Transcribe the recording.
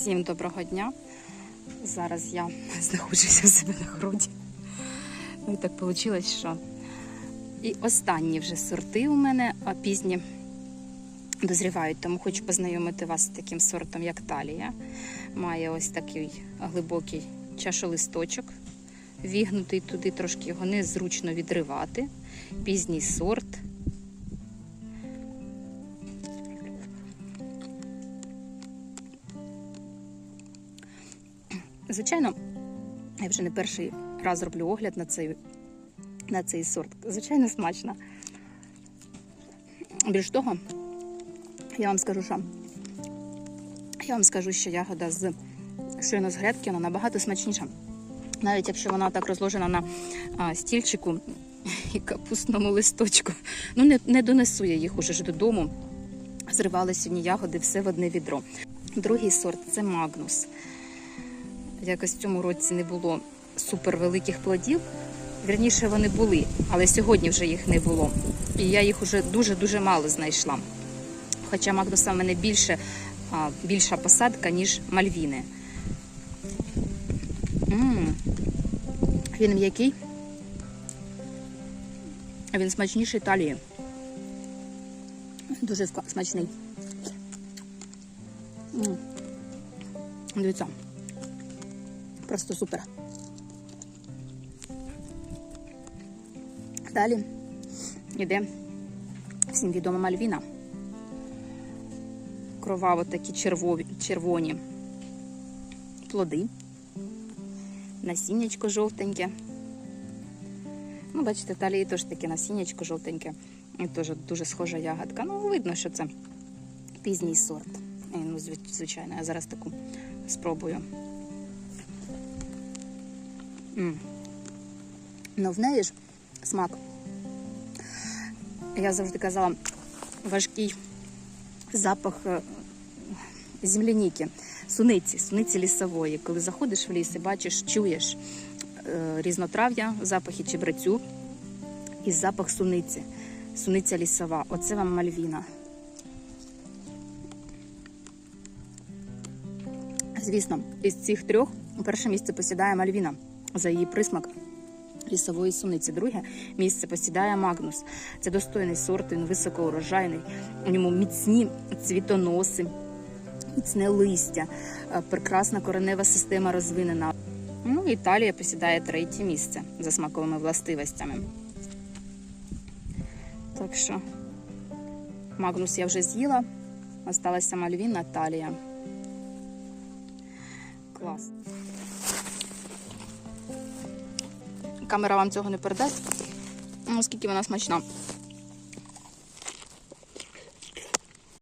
Всім доброго дня. Зараз я знаходжуся в себе на городі. Ну і так вийшло, що і останні вже сорти у мене, а пізні дозрівають, тому хочу познайомити вас з таким сортом, як талія. Має ось такий глибокий чашолисточок, вігнутий туди, трошки його незручно відривати. Пізній сорт. Звичайно, я вже не перший раз роблю огляд на цей, на цей сорт. Звичайно, смачно. Більш того, я вам скажу, що я вам скажу, що ягода з щойно з грядки вона набагато смачніша. Навіть якщо вона так розложена на а, стільчику і капустному листочку. Ну, не, не донесу я їх уже ж додому. Зривали сьогодні ягоди все в одне відро. Другий сорт це Магнус. Якось в цьому році не було супер великих плодів. Вірніше вони були, але сьогодні вже їх не було. І я їх вже дуже-дуже мало знайшла. Хоча Магнуса в мене більше, більша посадка, ніж Мальвіни. М, Він м'який. Він смачніший талії. Дуже смачний. М. Дивіться. Просто супер. Далі йде всім відома Мальвіна. Кроваво такі червові, червоні плоди. Насіннячко жовтеньке. Ну, бачите, в талії теж таке насіннячко жовтеньке. І теж дуже схожа ягодка. Ну, видно, що це пізній сорт. Ну, звичайно, я зараз таку спробую. Ну, в неї ж смак. Я завжди казала, важкий запах е, земляніки, суниці, суниці лісової. Коли заходиш в ліс і бачиш, чуєш е, різнотрав'я, запахи чебрецю і запах суниці. Суниця лісова. Оце вам мальвіна. Звісно, із цих трьох перше місце посідає Мальвіна за її присмак лісової суниці. Друге місце посідає Магнус. Це достойний сорт, він високоурожайний. У ньому міцні цвітоноси, міцне листя, е, прекрасна коренева система розвинена. Ну, Італія посідає третє місце за смаковими властивостями. Так що Магнус я вже з'їла. Осталася Мальвіна, Талія. Клас. Камера вам цього не передасть, оскільки вона смачна.